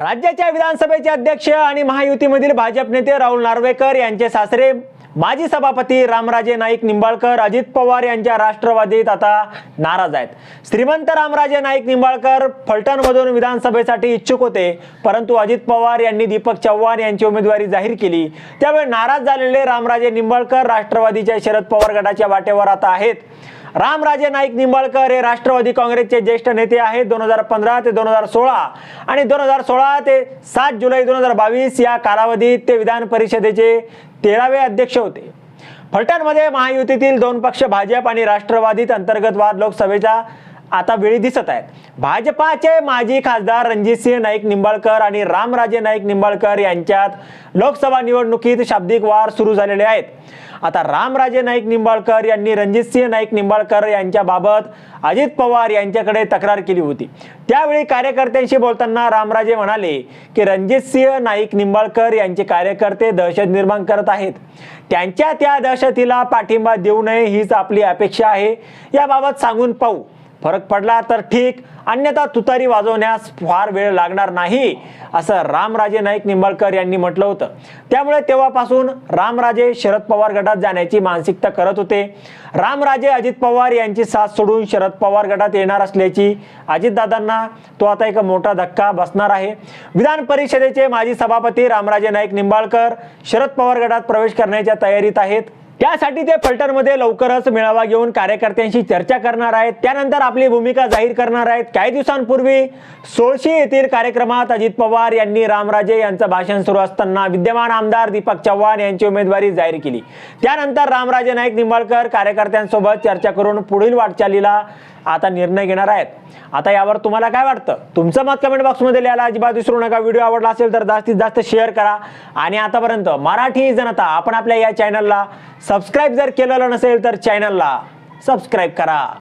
राज्याच्या विधानसभेचे अध्यक्ष आणि महायुतीमधील भाजप नेते राहुल नार्वेकर यांचे सासरे माजी सभापती रामराजे नाईक निंबाळकर अजित पवार यांच्या राष्ट्रवादीत आता नाराज आहेत. श्रीमंत रामराजे नाईक निंबाळकर फलटणमधून विधानसभेसाठी इच्छुक होते परंतु अजित पवार यांनी दीपक चव्हाण यांची उमेदवारी जाहीर केली. त्यावेळी नाराज झालेले रामराजे निंबाळकर राष्ट्रवादीच्या शरद पवार गटाच्या वाटेवर आता आहेत. रामराजे नाईक निंबाळकर हे राष्ट्रवादी काँग्रेसचे ज्येष्ठ नेते आहेत. दोन हजार पंधरा ते दोन हजार सोळा आणि दोन हजार सोळा ते सात जुलै दोन हजार बावीस या कालावधीत ते विधान परिषदेचे तेरावे अध्यक्ष होते. फलटणमध्ये महायुतीतील दोन पक्ष भाजप आणि राष्ट्रवादीत अंतर्गत वाद लोकसभेच्या आता वेळी दिसत आहेत. भाजपाचे माजी खासदार रणजितसिंह नाईक निंबाळकर आणि रामराजे नाईक निंबाळकर यांच्यात लोकसभा निवडणुकीत शाब्दिक वार सुरू झालेले आहेत. आता रामराजे नाईक निंबाळकर यांनी रणजितसिंह नाईक निंबाळकर यांच्याबाबत अजित पवार यांच्याकडे तक्रार केली होती. त्यावेळी कार्यकर्त्यांशी बोलताना रामराजे म्हणाले की रणजितसिंह नाईक निंबाळकर यांचे कार्यकर्ते दहशत निर्माण करत आहेत. त्यांच्या त्या दहशतीला पाठिंबा देऊ नये हीच आपली अपेक्षा आहे. याबाबत सांगून पाहू. फरक पडला तर ठीक अन्यथा तुतारी वाजवण्यास फार वेळ लागणार नाही असं रामराजे नाईक निंबाळकर यांनी म्हटलं होतं. त्यामुळे तेव्हापासून रामराजे शरद पवार गटात जाण्याची मानसिकता करत होते. रामराजे अजित पवार यांची साथ सोडून शरद पवार गटात येणार असल्याची अजितदादांना तो आता एक मोठा धक्का बसणार आहे. विधान परिषदेचे माजी सभापती रामराजे नाईक निंबाळकर शरद पवार गटात प्रवेश करण्याच्या तयारीत आहेत. त्यासाठी ते फल्टरमध्ये लवकरच मेळावा घेऊन कार्यकर्त्यांशी चर्चा करणार आहेत. त्यानंतर आपली भूमिका जाहीर करणार आहेत. काही दिवसांपूर्वी सोळशी येथील कार्यक्रमात अजित पवार यांनी रामराजे यांचं भाषण सुरू असताना विद्यमान आमदार दीपक चव्हाण यांची उमेदवारी जाहीर केली. त्यानंतर रामराजे नाईक निंबाळकर कार्यकर्त्यांसोबत चर्चा करून पुढील वाटचालीला आता निर्णय घेणार आहेत. आता यावर तुम्हाला काय वाटतं? तुमचं मत कमेंट बॉक्समध्ये लिहायला अजिबात विसरू नका. व्हिडिओ आवडला असेल तर जास्तीत जास्त शेअर करा. आणि आतापर्यंत मराठी जनता आपण आपल्या या चॅनलला सबस्क्राईब जर केलेलं नसेल तर चॅनलला सबस्क्राईब करा.